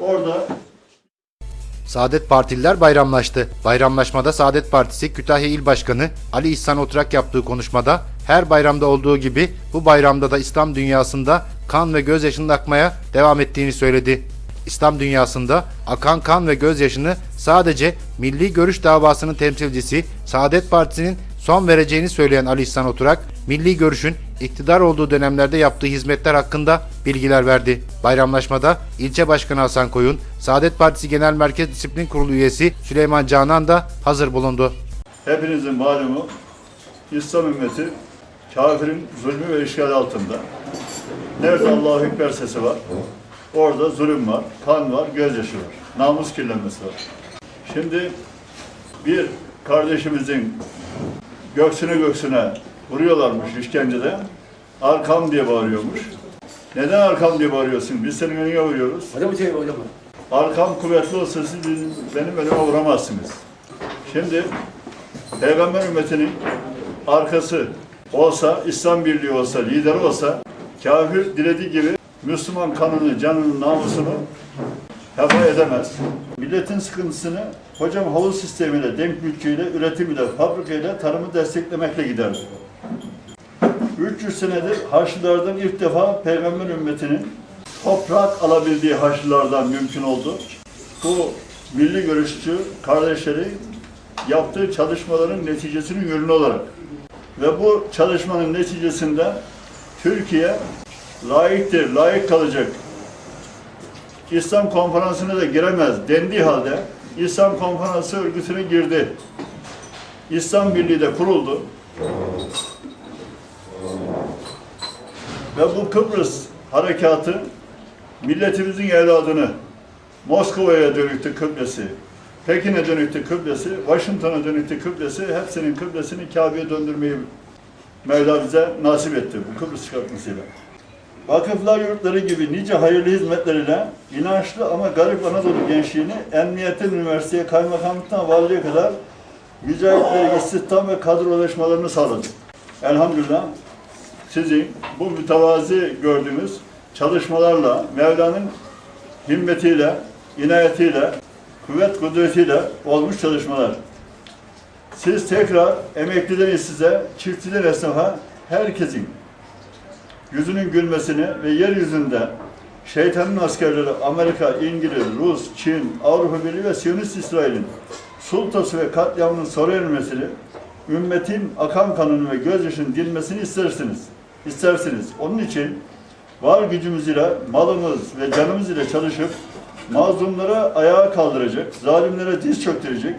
Orada Saadet Partililer bayramlaştı. Bayramlaşmada Saadet Partisi Kütahya İl Başkanı Ali İhsan Oturak yaptığı konuşmada her bayramda olduğu gibi bu bayramda da İslam dünyasında kan ve gözyaşının akmaya devam ettiğini söyledi. İslam dünyasında akan kan ve gözyaşını sadece milli görüş davasının temsilcisi Saadet Partisi'nin son vereceğini söyleyen Ali İhsan Oturak, milli görüşün iktidar olduğu dönemlerde yaptığı hizmetler hakkında bilgiler verdi. Bayramlaşmada ilçe başkanı Hasan Koyun, Saadet Partisi Genel Merkez Disiplin Kurulu üyesi Süleyman Canan da hazır bulundu. hepinizin malumu İslam ümmeti kafirin zulmü ve işgali altında. Nerede Allahu Ekber sesi var, orada zulüm var, kan var, gözyaşı var, namus kirlenmesi var. Şimdi bir kardeşimizin göksüne göksüne vuruyorlarmış işkencede. Arkam diye bağırıyormuş. Neden arkam diye bağırıyorsun? Biz senin önüne vuruyoruz. Hocam şey hocam. Arkam kuvvetli olsa siz benim, önüme vuramazsınız. Şimdi Peygamber ümmetinin arkası olsa, İslam birliği olsa, lideri olsa, kafir dilediği gibi Müslüman kanını, canını, namusunu hefa edemez. Milletin sıkıntısını hocam havuz sistemiyle, denk mülküyle, üretimiyle, fabrikayla, tarımı desteklemekle gider. 300 senedir Haçlılardan ilk defa Peygamber ümmetinin toprak alabildiği Haçlılardan mümkün oldu. Bu milli görüşçü kardeşleri yaptığı çalışmaların neticesinin ürünü olarak ve bu çalışmanın neticesinde Türkiye layıktır, layık kalacak. İslam konferansına da giremez dendiği halde İslam konferansı örgütüne girdi. İslam Birliği de kuruldu. Ve bu Kıbrıs harekatı milletimizin evladını Moskova'ya dönüktü kıblesi, Pekin'e dönüktü kıblesi, Washington'a dönüktü kıblesi, hepsinin kıblesini Kabe'ye döndürmeyi Mevla bize nasip etti bu Kıbrıs çıkartmasıyla. Vakıflar yurtları gibi nice hayırlı hizmetleriyle inançlı ama garip Anadolu gençliğini emniyetten üniversiteye, kaymakamlıktan valiliğe kadar mücahitlere istihdam ve kadrolaşmalarını sağladı. Elhamdülillah sizin bu mütevazi gördüğümüz çalışmalarla, Mevla'nın himmetiyle, inayetiyle, kuvvet kudretiyle olmuş çalışmalar. Siz tekrar emekliler işsize, çiftçiler esnafa, herkesin yüzünün gülmesini ve yeryüzünde şeytanın askerleri Amerika, İngiliz, Rus, Çin, Avrupa Birliği ve Siyonist İsrail'in sultası ve katliamının sona ermesini, ümmetin akan kanını ve gözyaşının dinmesini istersiniz. İstersiniz. Onun için var gücümüz ile, malımız ve canımız ile çalışıp mazlumlara ayağa kaldıracak, zalimlere diz çöktürecek,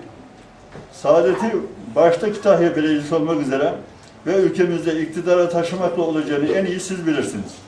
saadeti başta Kütahya Belediyesi olmak üzere ve ülkemizde iktidara taşımakla olacağını en iyi siz bilirsiniz.